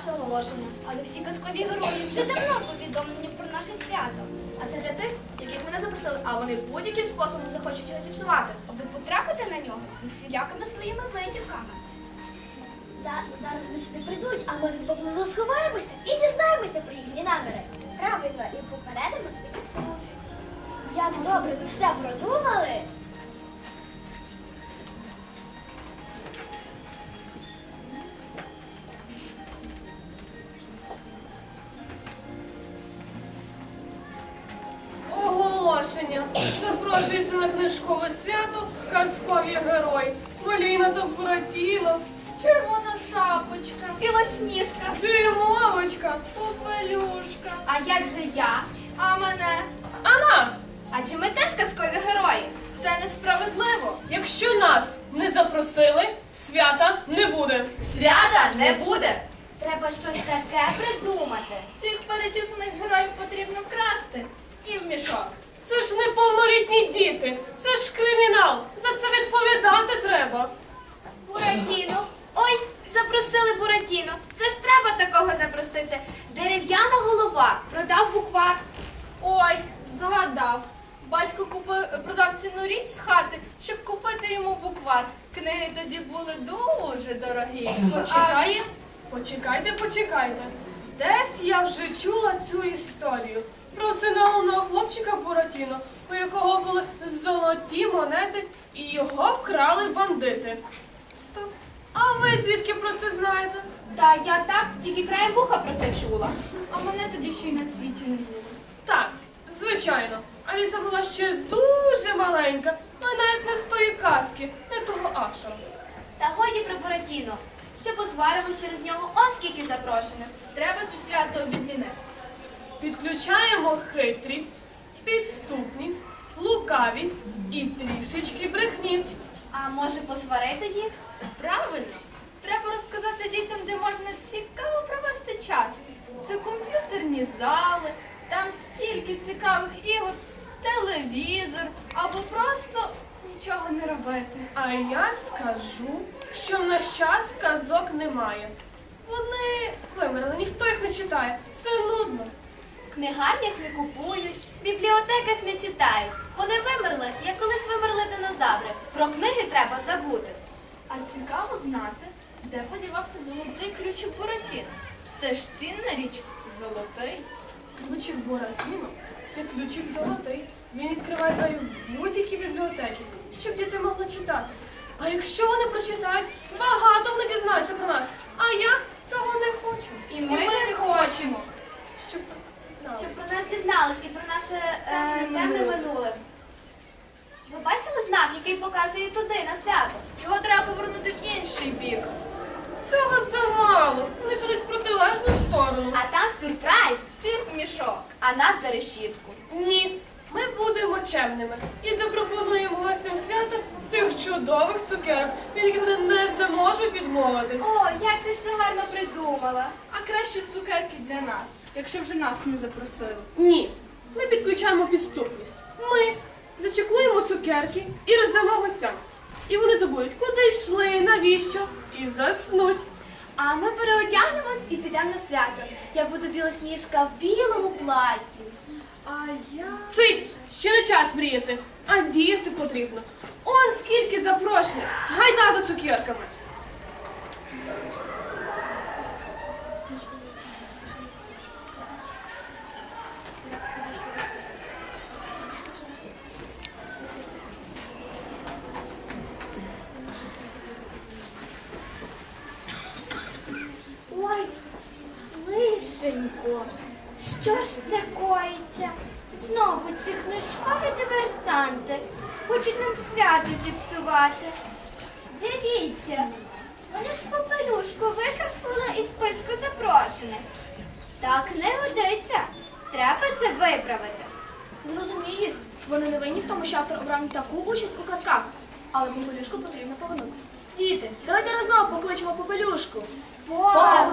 ваше оголошення. Але всі казкові герої вже давно повідомлені про наше свято. А це для тих, яких ми не запросили, а вони будь-яким способом захочуть його зіпсувати. Аби потрапити на нього усілякими своїми витівками. зараз вони сюди прийдуть, а ми тут поблизу сховаємося і дізнаємося про їхні наміри. Правильно, і попередимо своїх. Як добре ви все продумали. Оголошення. Запрошується на книжкове свято казкові герої. Маліна та Буратіно, Червона шапочка, Білосніжка. Димовочка, попелюшка, А як же я? а мене. а нас. Адже ми теж казкові герої. Це несправедливо. Якщо нас не запросили, свята не буде. Свята не буде. Треба щось таке придумати. Всіх перечислених героїв потрібно вкрасти і в мішок. Це ж неповнолітні діти, це ж кримінал. За це відповідати треба. Буратіно. Ой, запросили Буратіно. Це ж треба такого запросити. Дерев'яна голова продав буквар. Ой, згадав. Батько купив, продав ціну річ з хати, щоб купити йому буквар. Книги тоді були дуже дорогі. Почекай, почекайте, почекайте. Десь я вже чула цю історію про синовного хлопчика Буратіно, у якого були золоті монети, і його вкрали бандити. Стоп. А ви звідки про це знаєте? Та я так тільки краєм вуха про це чула. А мене тоді ще й на світі не було. Так, звичайно. Аліса була ще дуже маленька, але навіть не з тої казки, не того автора. Та годі про Буратіно. Ще позваримо через нього он скільки запрошених. Треба це свято відмінити. Підключаємо хитрість, підступність, лукавість і трішечки брехні. А може посварити їх? Правильно. Треба розказати дітям, де можна цікаво провести час. Це комп'ютерні зали, там стільки цікавих ігор, телевізор або просто нічого не робити. А я скажу, що в наш час казок немає. Вони вимерли, ніхто їх не читає. Це нудно. В книгарнях не купують, в бібліотеках не читають. Вони вимерли, як колись вимерли динозаври. Про книги треба забути. А цікаво знати, де подівався золотий ключик Буратіно. Все ж цінна річ золотий. Ключик Буратіно це ключик золотий. Він відкриває двері в будь-які бібліотеки, щоб діти могли читати. А якщо вони прочитають, багато вони дізнаються про нас. А я цього не хочу. І ми не хочемо. Щоб нас дізналися. дізнались і про наше е, Темне минуле. Ви бачили знак, який показує туди, на свято? Його треба повернути в інший бік. Цього замало. Вони підуть в протилежну сторону. А там сюрприз, Всіх в мішок. а нас за решітку. Ні, ми будемо чемними і запропонуємо гостям свята цих чудових цукерок, від яких вони не зможуть відмовитись. О, як ти ж це гарно придумала. А краще цукерки для нас, якщо вже нас не запросили. Ні, ми підключаємо підступність. Ми зачеклуємо цукерки і роздамо гостям. І вони забудуть, куди йшли, навіщо, і заснуть. А ми переодягнемось і підемо на свято. Я буду білосніжка в білому платі. А я. Цить, ще не час мріяти, а діяти потрібно. Он скільки запрошених. Гайда за цукерками. Ой, лишенько, що ж це коїться? Знову ці книжкові диверсанти хочуть нам свято зіпсувати. Дивіться, вони ж попелюшку викреслили із списку запрошених. Так не годиться. Треба це виправити. Зрозумій їх. Вони не винні в тому, що автор обрав таку участь у казках. Але попелюшку потрібно повернути. Діти, давайте разом покличемо попелюшку. Попелюшка!